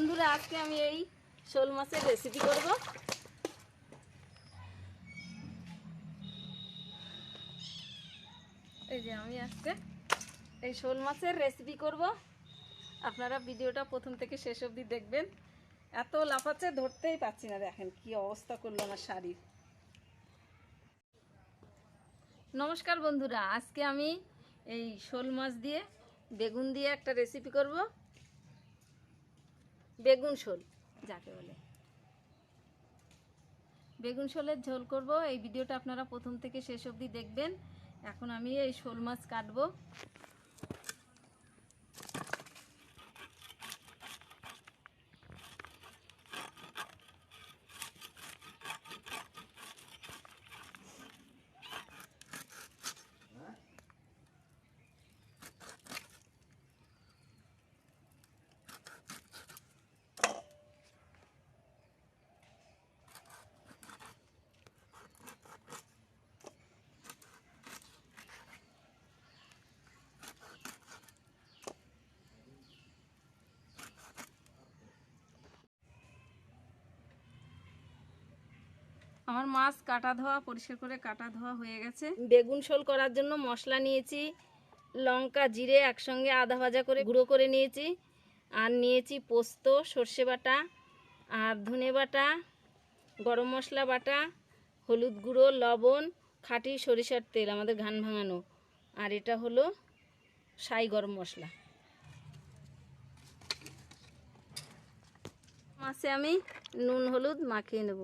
বন্ধুরা, আজকে আমি এই শোল মাছের রেসিপি করব। এই যে আমি আজকে এই শোল মাছের রেসিপি করব। আপনারা ভিডিওটা প্রথম থেকে শেষ অবধি দেখবেন। এত লাফাচ্ছে, ধরতেই পাচ্ছি না। দেখেন কি অবস্থা করল আমার শাড়ির নমস্কার বন্ধুরা, আজকে আমি এই শোল মাছ দিয়ে বেগুন দিয়ে একটা রেসিপি করব। বেগুন শোল। যাকে বলে। বেগুন শোলের ঝোল করব। এই ভিডিওটা আপনারা প্রথম থেকে শেষ অবধি দেখবেন। এখন আমি এই শোল মাছ কাটবো। আমার মাছ কাটা ধোয়া, পরিষ্কার করে কাটা ধোয়া হয়ে গেছে। বেগুন শোল করার জন্য মশলা নিয়েছি, লঙ্কা, জিরে একসঙ্গে আধা ভাজা করে গুঁড়ো করে নিয়েছি, আর নিয়েছি পোস্ত, সর্ষে বাটা, আর ধনে বাটা, গরম মশলা বাটা, হলুদ গুঁড়ো, লবণ, খাঁটি সরিষার তেল, আমাদের ঘান ভাঙানো। আর এটা হলো সাই গরম মশলা। মাছে আমি নুন, হলুদ মাখিয়ে নেব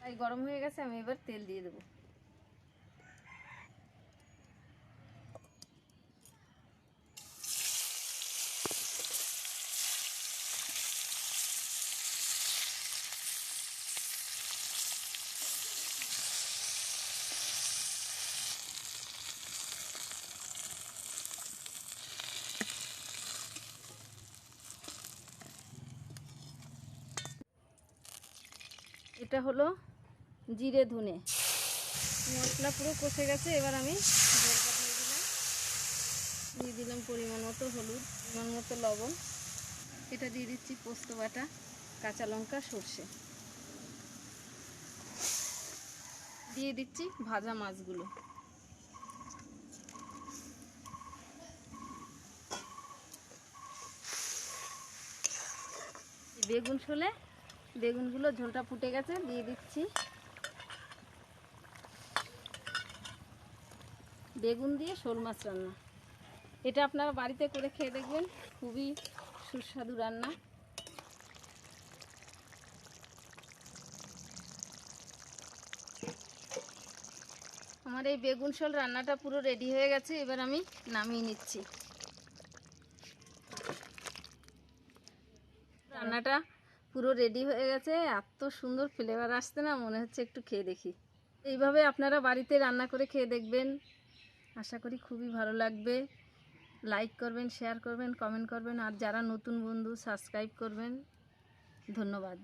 তাই গরম হয়ে গেছে আমি এবার তেল দিয়ে দেবো এটা হলো জিরে ধনে। মশলা পুরো কষে গেছে, এবার আমি জলটা দিয়ে দিলাম। দিয়ে দিলাম পরিমাণ মতো হলুদ, পরিমাণ মতো লবণ। এটা দিয়ে দিচ্ছি পোস্ত বাটা, কাঁচা লঙ্কা, সর্ষে। দিয়ে দিচ্ছি ভাজা মাছগুলো। বেগুন শোলে বেগুনগুলো ঝোলটা ফুটে গেছে, দিয়ে দিচ্ছি বেগুন দিয়ে শোল মাছ রান্না। এটা আপনারা বাড়িতে করে খেয়ে দেখবেন, খুবই সুস্বাদু রান্না। আমার এই বেগুন শোল রান্নাটা পুরো রেডি হয়ে গেছে, এবার আমি নামিয়ে নিচ্ছি। রান্নাটা পুরো রেডি হয়ে গেছে, এত সুন্দর ফ্লেভার আসছে না, মনে হচ্ছে একটু খেয়ে দেখি। এইভাবে আপনারা বাড়িতে রান্না করে খেয়ে দেখবেন। আশা করি খুবই ভালো লাগবে। লাইক করবেন শেয়ার করবেন কমেন্ট করবেন। আর যারা নতুন বন্ধু সাবস্ক্রাইব করবেন। ধন্যবাদ।